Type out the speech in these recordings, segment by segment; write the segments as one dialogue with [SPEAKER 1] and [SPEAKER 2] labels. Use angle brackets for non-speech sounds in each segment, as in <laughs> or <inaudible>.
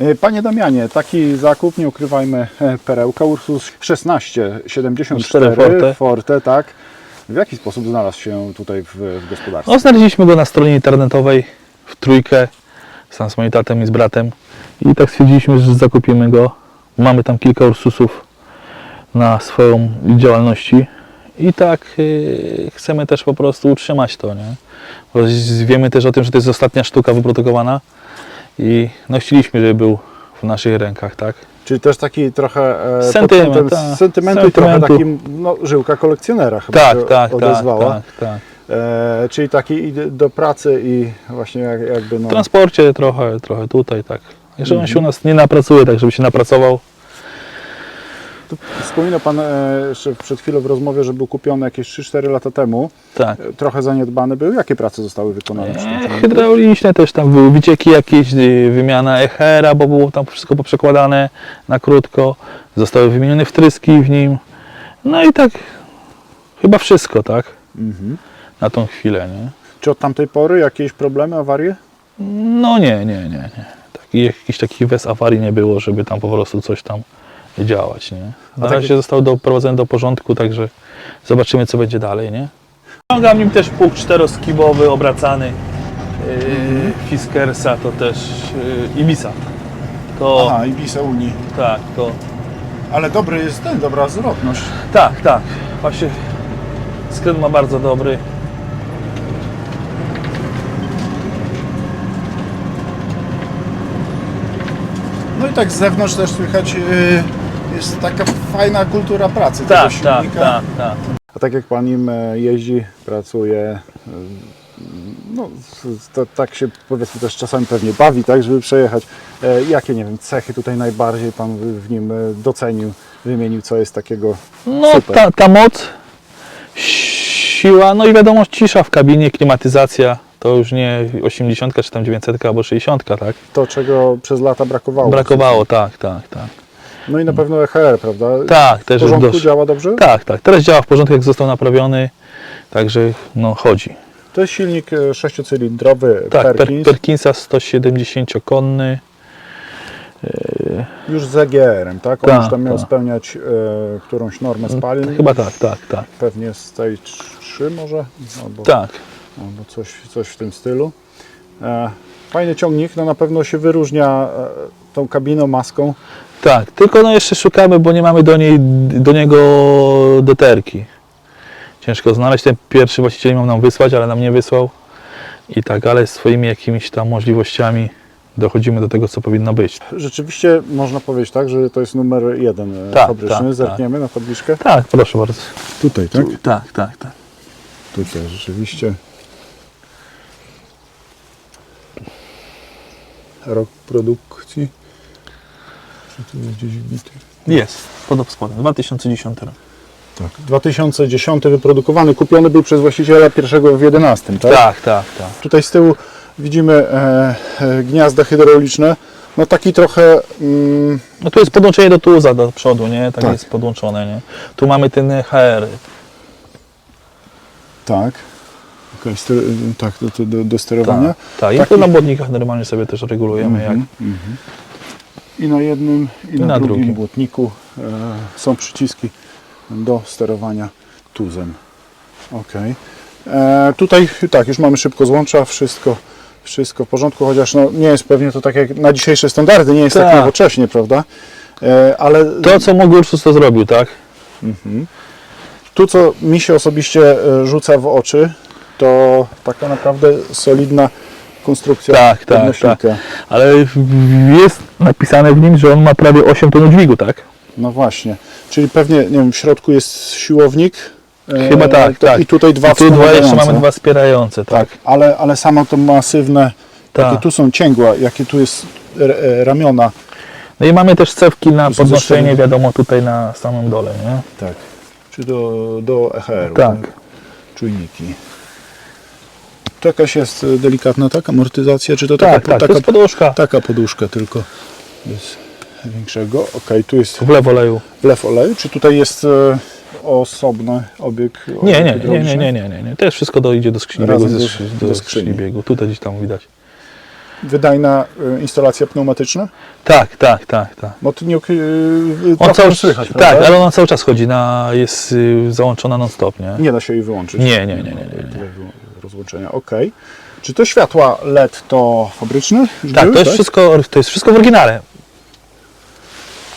[SPEAKER 1] E, Panie Damianie, taki zakup, nie ukrywajmy, e, perełka Ursus 1674
[SPEAKER 2] Forte.
[SPEAKER 1] Forte, tak? W jaki sposób znalazł się tutaj w, w gospodarstwie?
[SPEAKER 2] No, znaleźliśmy go na stronie internetowej w trójkę, sam z moim tatem i z bratem. I tak stwierdziliśmy, że zakupimy go. Mamy tam kilka Ursusów na swoją działalności. I tak yy, chcemy też po prostu utrzymać to, nie? Bo wiemy też o tym, że to jest ostatnia sztuka wyprodukowana i no chcieliśmy, żeby był w naszych rękach, tak?
[SPEAKER 1] Czyli też taki trochę e,
[SPEAKER 2] Sentyment, tak.
[SPEAKER 1] sentymentu i trochę
[SPEAKER 2] Sentymentu.
[SPEAKER 1] taki no, żyłka kolekcjonera chyba
[SPEAKER 2] Tak,
[SPEAKER 1] się
[SPEAKER 2] tak, tak,
[SPEAKER 1] odezwała.
[SPEAKER 2] tak, tak.
[SPEAKER 1] E, czyli taki do pracy i właśnie jak, jakby no...
[SPEAKER 2] W transporcie trochę, trochę tutaj, tak. Że on
[SPEAKER 1] Mhm.
[SPEAKER 2] się u nas nie napracuje, tak żeby się napracował.
[SPEAKER 1] Wspominał Pan e, jeszcze przed chwilą w rozmowie, że był kupiony jakieś 3-4 lata temu.
[SPEAKER 2] Tak.
[SPEAKER 1] E, Trochę zaniedbany był. Jakie prace zostały wykonane?
[SPEAKER 2] E? Hydrauliczne też tam były wycieki jakieś, y, wymiana echera, bo było tam wszystko poprzekładane na krótko. Zostały wymienione wtryski w nim. No i tak chyba wszystko, tak?
[SPEAKER 1] Mhm.
[SPEAKER 2] Na tą chwilę, nie?
[SPEAKER 1] Czy od tamtej pory jakieś problemy, awarie?
[SPEAKER 2] No nie, nie, nie, nie. Taki, jakichś takich wez awarii nie było, żeby tam po prostu coś tam działać, nie? Na
[SPEAKER 1] tak-
[SPEAKER 2] razie został doprowadzony do porządku, także zobaczymy co będzie dalej, nie? Ściągam nim też pług czteroskibowy, obracany yy, Fiskersa, to też yy, Ibisa. To,
[SPEAKER 1] Aha, Ibiza Unii.
[SPEAKER 2] tak, to,
[SPEAKER 1] Ale dobry jest ten, dobra zwrotność.
[SPEAKER 2] tak, tak, właśnie skręt ma bardzo dobry.
[SPEAKER 1] No i tak z zewnątrz też słychać y, jest taka fajna kultura pracy tego
[SPEAKER 2] Tak, tak,
[SPEAKER 1] silnika.
[SPEAKER 2] tak, tak.
[SPEAKER 1] A tak jak Pan nim e, jeździ, pracuje, y, no to tak się powiedzmy też czasami pewnie bawi, tak, żeby przejechać. E, Jakie, nie wiem, cechy tutaj najbardziej Pan w- nim e, docenił, wymienił, co jest takiego
[SPEAKER 2] No,
[SPEAKER 1] super?
[SPEAKER 2] ta, ta moc, siła, no i wiadomo, cisza w kabinie, klimatyzacja. To już nie 80 czy tam 900 albo 60, tak?
[SPEAKER 1] To, czego przez lata brakowało.
[SPEAKER 2] Brakowało, tak, tak, tak.
[SPEAKER 1] No i na pewno EHR, prawda?
[SPEAKER 2] Tak,
[SPEAKER 1] W
[SPEAKER 2] też już
[SPEAKER 1] porządku działa dobrze?
[SPEAKER 2] Tak, tak. Teraz działa w porządku, jak został naprawiony, także no chodzi.
[SPEAKER 1] To jest silnik e, sześciocylindrowy
[SPEAKER 2] Tak, per,
[SPEAKER 1] Perkins,
[SPEAKER 2] Perkinsa 170-konny.
[SPEAKER 1] już z EGR-em, tak? On
[SPEAKER 2] Tak,
[SPEAKER 1] już tam miał
[SPEAKER 2] tak.
[SPEAKER 1] spełniać e, którąś normę spalin.
[SPEAKER 2] Chyba tak, tak, tak.
[SPEAKER 1] Pewnie stage 3 może? Albo,
[SPEAKER 2] Tak.
[SPEAKER 1] albo coś, coś w tym stylu. E, fajny ciągnik, no na pewno się wyróżnia e, tą kabiną, maską.
[SPEAKER 2] Tak, tylko no jeszcze szukamy, bo nie mamy do, niej, do niego deterki. Ciężko znaleźć. Ten pierwszy właściciel miał nam wysłać, ale nam nie wysłał. I tak, ale swoimi jakimiś tam możliwościami dochodzimy do tego, co powinno być.
[SPEAKER 1] Rzeczywiście można powiedzieć tak, że to jest numer jeden e,
[SPEAKER 2] Tak,
[SPEAKER 1] fabryczny.
[SPEAKER 2] tak,
[SPEAKER 1] Zerkniemy na tabliczkę.
[SPEAKER 2] Tak, proszę bardzo.
[SPEAKER 1] Tutaj, tak?
[SPEAKER 2] Tak, tak, tak.
[SPEAKER 1] Tutaj rzeczywiście. Rok produkcji. Czy tu jest gdzieś wbity?
[SPEAKER 2] Jest, pod spodem, 2010 rok.
[SPEAKER 1] Tak. 2010 wyprodukowany, kupiony był przez właściciela pierwszego w 11, tak?
[SPEAKER 2] Tak, tak, tak.
[SPEAKER 1] Tutaj z tyłu widzimy e, e, gniazda hydrauliczne. No taki trochę mm,
[SPEAKER 2] No tu jest podłączenie do tuza do przodu, nie? Tak,
[SPEAKER 1] Tak.
[SPEAKER 2] jest podłączone, nie? Tu mamy ten HR.
[SPEAKER 1] tak. Ster- tak, do, do, do sterowania.
[SPEAKER 2] Tak, tak. I na błotnikach normalnie sobie też regulujemy, jak
[SPEAKER 1] Mhm, mhm. I na jednym, i na,
[SPEAKER 2] na
[SPEAKER 1] drugim,
[SPEAKER 2] drugim.
[SPEAKER 1] błotniku e, są przyciski do sterowania tuzem. Ok. E, tutaj tak, już mamy szybko złącza, wszystko, wszystko w porządku, chociaż no, nie jest pewnie to tak jak na dzisiejsze standardy, nie jest tak,
[SPEAKER 2] Tak.
[SPEAKER 1] nowocześnie, prawda? E, ale
[SPEAKER 2] To, co mógł Ursus, to zrobił, tak?
[SPEAKER 1] Mhm. Tu, co mi się osobiście e, rzuca w oczy, to taka naprawdę solidna konstrukcja
[SPEAKER 2] Tak, tak,
[SPEAKER 1] podnośnika.
[SPEAKER 2] Ale jest napisane w nim, że on ma prawie 8 ton dźwigu, tak?
[SPEAKER 1] No właśnie. Czyli pewnie, nie wiem, w środku jest siłownik. e,
[SPEAKER 2] Chyba tak,
[SPEAKER 1] to-
[SPEAKER 2] tak.
[SPEAKER 1] I tutaj dwa
[SPEAKER 2] I tu dwa jeszcze mamy dwa wspierające, tak?
[SPEAKER 1] Tak, ale, ale samo to masywne, jakie
[SPEAKER 2] Tak.
[SPEAKER 1] tu są cięgła, jakie tu jest e, ramiona.
[SPEAKER 2] No i mamy też cewki na podnoszenie, wiadomo, tutaj na samym dole, nie?
[SPEAKER 1] Tak. Czy do, do EHR-u.
[SPEAKER 2] Tak.
[SPEAKER 1] Czujniki. To jakaś jest e, delikatna taka amortyzacja, czy to
[SPEAKER 2] Tak,
[SPEAKER 1] taka,
[SPEAKER 2] tak, to
[SPEAKER 1] taka,
[SPEAKER 2] jest podłożka.
[SPEAKER 1] taka poduszka tylko bez większego. Ok, tu jest
[SPEAKER 2] W lewo oleju.
[SPEAKER 1] wlew oleju, czy tutaj jest e, osobny obieg
[SPEAKER 2] Nie, nie, nie, nie, nie, nie, nie, nie. To jest wszystko dojdzie do skrzyni biegu,
[SPEAKER 1] do- do
[SPEAKER 2] do
[SPEAKER 1] skrzyni.
[SPEAKER 2] biegu. Tutaj gdzieś tam widać.
[SPEAKER 1] Wydajna y, instalacja pneumatyczna?
[SPEAKER 2] Tak, tak, tak, tak.
[SPEAKER 1] Motylniuk yy,
[SPEAKER 2] On cały,
[SPEAKER 1] słychać,
[SPEAKER 2] tak,
[SPEAKER 1] prawda?
[SPEAKER 2] ale ona cały czas chodzi, na, jest y, załączona non stop, nie?
[SPEAKER 1] Nie da się jej wyłączyć.
[SPEAKER 2] Nie, nie, nie, nie, nie, nie.
[SPEAKER 1] Rozłączenia, okej. Czy te światła LED to fabryczne? już
[SPEAKER 2] Tak,
[SPEAKER 1] były,
[SPEAKER 2] to jest, Wszystko, to jest wszystko w oryginale.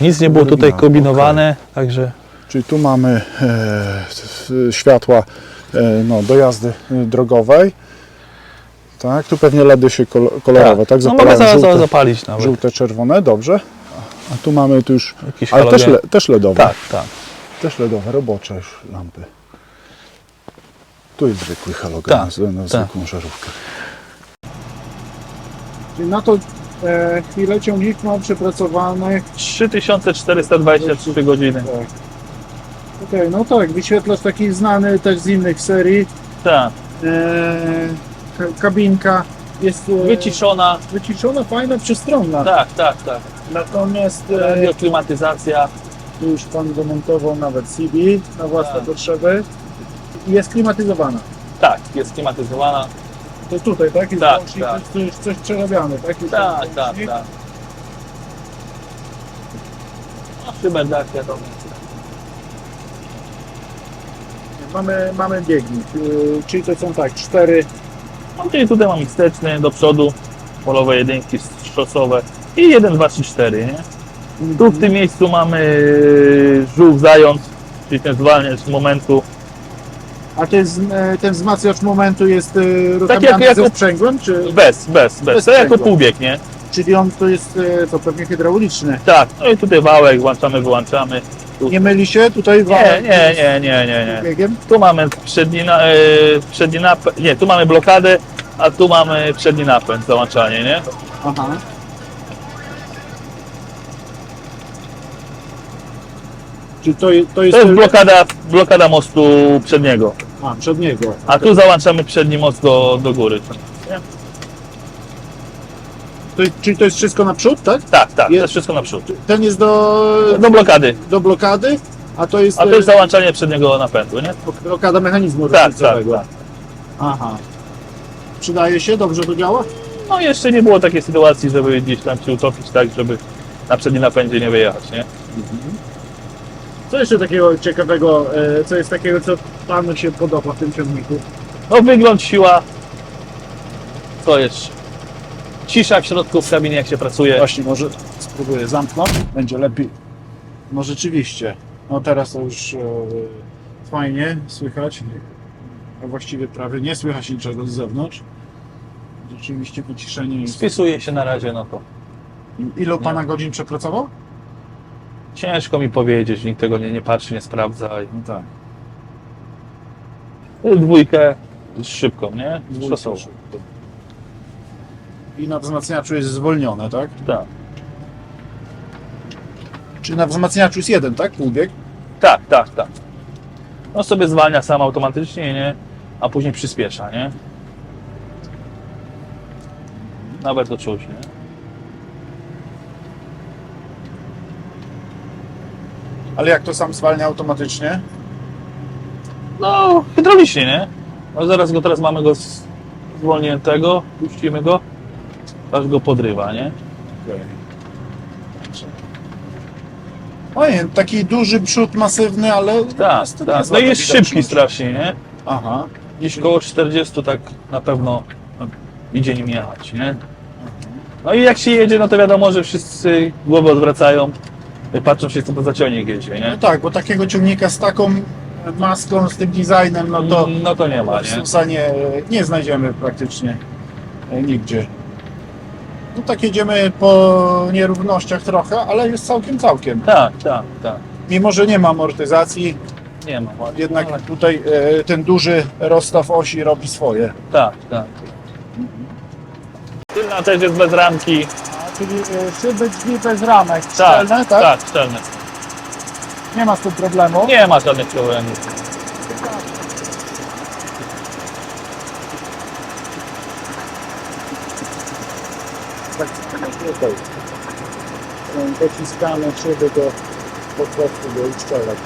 [SPEAKER 2] Nic nie było tutaj kombinowane, także
[SPEAKER 1] Czyli tu mamy e, światła e, no, do jazdy e, drogowej. Tak, tu pewnie LEDy się kol- kolorowe, tak?
[SPEAKER 2] No mogę
[SPEAKER 1] Zapalają
[SPEAKER 2] za, za,
[SPEAKER 1] żółte,
[SPEAKER 2] zapalić nawet.
[SPEAKER 1] żółte, czerwone, dobrze. A tu mamy tu już,
[SPEAKER 2] Jakiś
[SPEAKER 1] ale też, le, też LEDowe.
[SPEAKER 2] Tak, tak.
[SPEAKER 1] Też LEDowe, robocze już lampy. Tu jest zwykły halogen
[SPEAKER 2] Tak,
[SPEAKER 1] na, na zwykłą żarówkę. Czyli na to e, chwilę ciągnik ma przepracowane
[SPEAKER 2] 3423 godziny.
[SPEAKER 1] Tak. Okej, no tak, wyświetlacz taki znany też z innych serii.
[SPEAKER 2] Tak.
[SPEAKER 1] E, ka- kabinka jest e,
[SPEAKER 2] Wyciszona.
[SPEAKER 1] wyciszona, fajna, przestronna.
[SPEAKER 2] Tak, tak, tak.
[SPEAKER 1] Natomiast e,
[SPEAKER 2] klimatyzacja.
[SPEAKER 1] tu już Pan domontował nawet CB na własne
[SPEAKER 2] Tak.
[SPEAKER 1] potrzeby. I Jest klimatyzowana.
[SPEAKER 2] Tak, jest klimatyzowana.
[SPEAKER 1] To tutaj, tak? Jest
[SPEAKER 2] Tak,
[SPEAKER 1] włącznik,
[SPEAKER 2] tak.
[SPEAKER 1] To jest coś przerabiane, tak? Jest
[SPEAKER 2] Tak,
[SPEAKER 1] ten
[SPEAKER 2] tak,
[SPEAKER 1] włącznik.
[SPEAKER 2] tak. No, szybę tak, wiadomo.
[SPEAKER 1] Mamy, mamy biegnik, yy, czyli to są tak, cztery
[SPEAKER 2] No, czyli tutaj mamy wsteczny do przodu, polowe jedynki szosowe i 1, 2, 3, 4, nie? Tu w tym miejscu mamy żółw zając, czyli ten zwalniacz z momentu.
[SPEAKER 1] A ten, z- e, ten wzmacniacz momentu jest e,
[SPEAKER 2] Tak jak-
[SPEAKER 1] ruchamiany
[SPEAKER 2] jak-
[SPEAKER 1] ze sprzęgłem, czy,
[SPEAKER 2] Bez, bez, bez.
[SPEAKER 1] Bez
[SPEAKER 2] To jako półbieg, nie?
[SPEAKER 1] czyli on to jest e, to pewnie hydrauliczny?
[SPEAKER 2] Tak, no i tutaj wałek, włączamy, wyłączamy.
[SPEAKER 1] Nie myli się tutaj
[SPEAKER 2] Nie,
[SPEAKER 1] wałek
[SPEAKER 2] nie, nie, nie, nie, nie.
[SPEAKER 1] biegiem?
[SPEAKER 2] Tu mamy przedni, na, e, przedni napęd, nie, tu mamy blokadę, a tu mamy przedni napęd, załączanie, nie?
[SPEAKER 1] Aha. Czyli to, je- to jest,
[SPEAKER 2] To jest blokada, blokada mostu przedniego,
[SPEAKER 1] A, przedniego.
[SPEAKER 2] a tu załączamy przedni most do, do góry.
[SPEAKER 1] To, czyli to jest wszystko naprzód, tak?
[SPEAKER 2] Tak, tak, to
[SPEAKER 1] Je-
[SPEAKER 2] jest wszystko naprzód.
[SPEAKER 1] Ten jest do,
[SPEAKER 2] Do blokady,
[SPEAKER 1] do blokady, a to jest,
[SPEAKER 2] a to jest załączanie przedniego napędu, nie?
[SPEAKER 1] blokada mechanizmu
[SPEAKER 2] Tak, tak, tak.
[SPEAKER 1] Aha. Przydaje się? Dobrze to działa?
[SPEAKER 2] No jeszcze nie było takiej sytuacji, żeby gdzieś tam się utopić tak, żeby na przednim napędzie nie wyjechać, nie?
[SPEAKER 1] Co jeszcze takiego ciekawego, e, co jest takiego, co Panu się podoba w tym ciągniku?
[SPEAKER 2] No wygląd, siła. Co jeszcze? Cisza w środku w kabinie jak się pracuje.
[SPEAKER 1] Właśnie, może spróbuję zamknąć, będzie lepiej. No rzeczywiście, no teraz to już e, fajnie słychać, a właściwie prawie nie słychać niczego z zewnątrz. Rzeczywiście wyciszenie jest.
[SPEAKER 2] Spisuje się na razie, no to
[SPEAKER 1] Ilu Pana godzin przepracował?
[SPEAKER 2] Ciężko mi powiedzieć, nikt tego nie, nie patrzy, nie sprawdza.
[SPEAKER 1] No tak.
[SPEAKER 2] I dwójkę z szybką, nie? Szosową.
[SPEAKER 1] I na wzmacniaczu jest zwolnione, tak?
[SPEAKER 2] Tak,
[SPEAKER 1] Czy na wzmacniaczu jest jeden, tak? Półbieg?
[SPEAKER 2] tak, tak, tak. No sobie zwalnia sam automatycznie, nie? A później przyspiesza, nie? Nawet to czuć, nie?
[SPEAKER 1] Ale jak to sam zwalnia automatycznie?
[SPEAKER 2] No, hydraulicznie, nie? No zaraz go teraz mamy go z- zwolniętego, puścimy go, aż go podrywa, nie?
[SPEAKER 1] Ojej, taki duży przód masywny, ale
[SPEAKER 2] Tak,
[SPEAKER 1] jest to
[SPEAKER 2] tak. No i jest
[SPEAKER 1] widoczność.
[SPEAKER 2] szybki strasznie, nie?
[SPEAKER 1] Aha.
[SPEAKER 2] Gdzieś koło 40 tak na pewno no, idzie nim jechać, nie? No i jak się jedzie, no to wiadomo, że wszyscy głowę odwracają, patrzą się, co to za ciągnik jedzie,
[SPEAKER 1] No
[SPEAKER 2] nie?
[SPEAKER 1] tak, bo takiego ciągnika z taką maską, z tym designem, no to
[SPEAKER 2] no to nie ma,
[SPEAKER 1] w
[SPEAKER 2] nie?
[SPEAKER 1] Susanie nie znajdziemy praktycznie e, nigdzie. No tak jedziemy po nierównościach trochę, ale jest całkiem całkiem.
[SPEAKER 2] Tak, tak, tak.
[SPEAKER 1] Mimo, że nie ma amortyzacji,
[SPEAKER 2] Nie ma. ładnie.
[SPEAKER 1] jednak
[SPEAKER 2] Ale-
[SPEAKER 1] tutaj e, ten duży rozstaw osi robi swoje.
[SPEAKER 2] Tak, tak. Tylna też jest bez ramki.
[SPEAKER 1] Czyli szyby drzwi bez ramek,
[SPEAKER 2] Tak,
[SPEAKER 1] szczelne, tak?
[SPEAKER 2] tak, szczelne.
[SPEAKER 1] Nie ma z tym problemu.
[SPEAKER 2] Nie ma żadnych problemów.
[SPEAKER 1] Tak, tutaj. Dociskamy szyby do po prostu do uszczelek.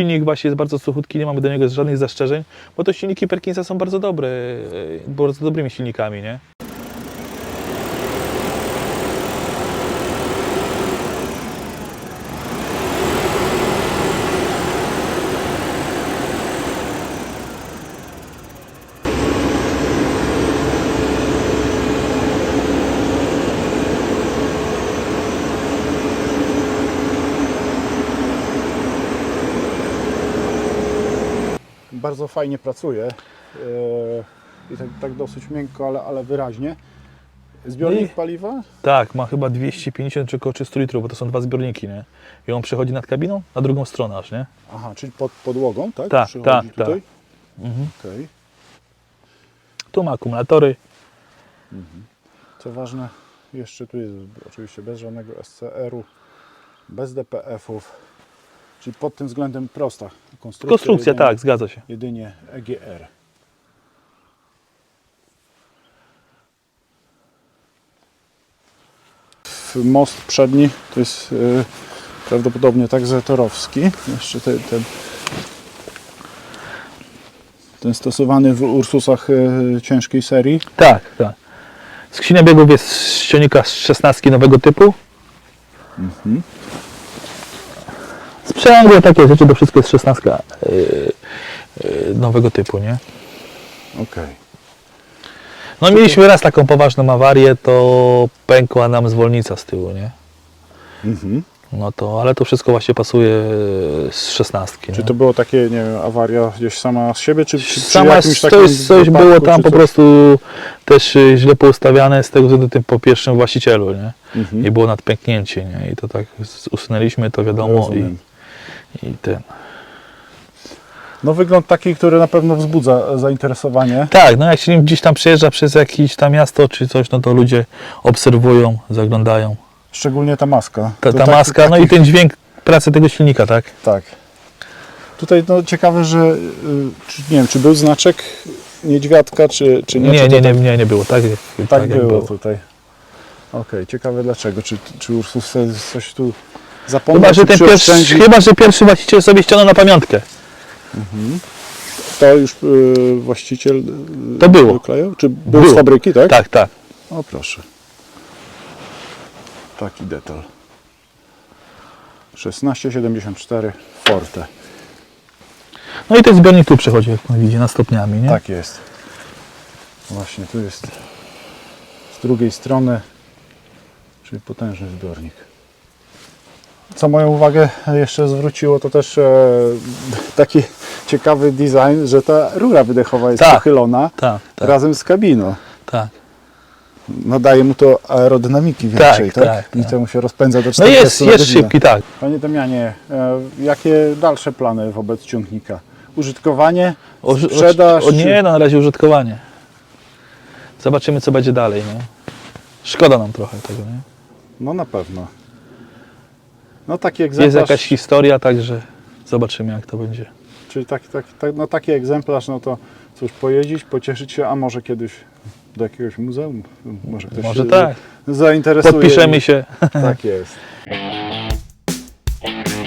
[SPEAKER 2] Silnik właśnie jest bardzo suchutki, nie mamy do niego żadnych zastrzeżeń, bo to silniki Perkinsa są bardzo dobre, e, bardzo dobrymi silnikami, nie?
[SPEAKER 1] Bardzo fajnie pracuje e, i tak, tak dosyć miękko, ale, ale wyraźnie. Zbiornik
[SPEAKER 2] i-
[SPEAKER 1] paliwa?
[SPEAKER 2] Tak, ma chyba 250 czy około 300 litrów, bo to są dwa zbiorniki, nie? I on przechodzi nad kabiną, na drugą stronę aż, nie?
[SPEAKER 1] Aha, czyli pod podłogą, tak?
[SPEAKER 2] Tak, tak,
[SPEAKER 1] tutaj?
[SPEAKER 2] Mhm.
[SPEAKER 1] Okej.
[SPEAKER 2] Tu ma akumulatory.
[SPEAKER 1] Co ważne, jeszcze tu jest oczywiście bez żadnego SCR-u, bez DPF-ów, czyli pod tym względem prosta konstrukcja.
[SPEAKER 2] Konstrukcja,
[SPEAKER 1] jedynie,
[SPEAKER 2] tak, zgadza się.
[SPEAKER 1] Jedynie EGR. Most przedni to jest y, prawdopodobnie tak zetorowski. Jeszcze ten, ten, ten stosowany w Ursusach y, ciężkiej serii.
[SPEAKER 2] Tak, tak. Skrzynia biegów jest z silnika z 16 nowego typu. Sprzęgło takie rzeczy, to wszystko jest 16 yy, yy, nowego typu, nie?
[SPEAKER 1] Okej.
[SPEAKER 2] No mieliśmy raz taką poważną awarię, to pękła nam zwolnica z tyłu, nie?
[SPEAKER 1] Mhm.
[SPEAKER 2] No to, ale to wszystko właśnie pasuje z 16.
[SPEAKER 1] Czy
[SPEAKER 2] nie?
[SPEAKER 1] to było takie, nie wiem, awaria gdzieś sama z siebie, czy, czy przy
[SPEAKER 2] Sama
[SPEAKER 1] jakimś takim
[SPEAKER 2] coś
[SPEAKER 1] wypadku,
[SPEAKER 2] było tam
[SPEAKER 1] czy
[SPEAKER 2] po
[SPEAKER 1] coś?
[SPEAKER 2] prostu też y, źle poustawiane z tego względu tym po pierwszym właścicielu, nie?
[SPEAKER 1] Mhm.
[SPEAKER 2] I było nadpęknięcie, nie? I to tak z- usunęliśmy to wiadomo
[SPEAKER 1] Rozumiem.
[SPEAKER 2] I, ten.
[SPEAKER 1] No wygląd taki, który na pewno wzbudza zainteresowanie.
[SPEAKER 2] Tak, no jak się gdzieś tam przejeżdża przez jakieś tam miasto czy coś, no to ludzie obserwują, zaglądają.
[SPEAKER 1] Szczególnie ta maska.
[SPEAKER 2] Ta, ta
[SPEAKER 1] taki-
[SPEAKER 2] maska, no i ten dźwięk pracy tego silnika, tak?
[SPEAKER 1] Tak. Tutaj no, ciekawe, że y, nie wiem, czy był znaczek niedźwiadka, czy, czy nie.
[SPEAKER 2] Nie,
[SPEAKER 1] czy
[SPEAKER 2] nie, nie,
[SPEAKER 1] tak,
[SPEAKER 2] nie, nie było. Tak, jak-
[SPEAKER 1] tak
[SPEAKER 2] jak
[SPEAKER 1] było, tutaj. Okej, ciekawe dlaczego. Czy, czy Ursus coś tu zapomniał,
[SPEAKER 2] Chyba że, ten pierwszy, chyba, że pierwszy właściciel sobie ściągnął na pamiątkę.
[SPEAKER 1] To już y, właściciel y,
[SPEAKER 2] To było.
[SPEAKER 1] Czy był
[SPEAKER 2] Było.
[SPEAKER 1] z fabryki, tak?
[SPEAKER 2] Tak, tak.
[SPEAKER 1] O proszę. Taki detal. 1674 Forte.
[SPEAKER 2] No i ten zbiornik tu przechodzi, jak pan widzi, na stopniami, nie?
[SPEAKER 1] Tak jest. Właśnie tu jest z drugiej strony, czyli potężny zbiornik. Co moją uwagę jeszcze zwróciło, to też e, taki ciekawy design, że ta rura wydechowa jest
[SPEAKER 2] Tak.
[SPEAKER 1] pochylona
[SPEAKER 2] Tak, tak,
[SPEAKER 1] razem z kabiną.
[SPEAKER 2] tak.
[SPEAKER 1] Nadaje mu to aerodynamiki większej, tak?
[SPEAKER 2] tak,
[SPEAKER 1] I
[SPEAKER 2] tak.
[SPEAKER 1] temu się rozpędza do
[SPEAKER 2] No
[SPEAKER 1] 40
[SPEAKER 2] jest,
[SPEAKER 1] na
[SPEAKER 2] jest
[SPEAKER 1] godzinę.
[SPEAKER 2] szybki, tak.
[SPEAKER 1] Panie Damianie, e, jakie dalsze plany wobec ciągnika? Użytkowanie?
[SPEAKER 2] O,
[SPEAKER 1] Sprzedaż?
[SPEAKER 2] O, nie, no na razie użytkowanie. Zobaczymy, co będzie dalej, nie? Szkoda nam trochę tego, nie?
[SPEAKER 1] No na pewno. No taki egzemplarz.
[SPEAKER 2] Jest jakaś historia, także zobaczymy jak to będzie.
[SPEAKER 1] Czyli taki, tak, no taki egzemplarz, no to cóż, pojeździć, pocieszyć się, a może kiedyś do jakiegoś muzeum, może ktoś
[SPEAKER 2] może
[SPEAKER 1] się
[SPEAKER 2] tak.
[SPEAKER 1] zainteresuje.
[SPEAKER 2] Podpiszemy się.
[SPEAKER 1] Tak jest. <laughs>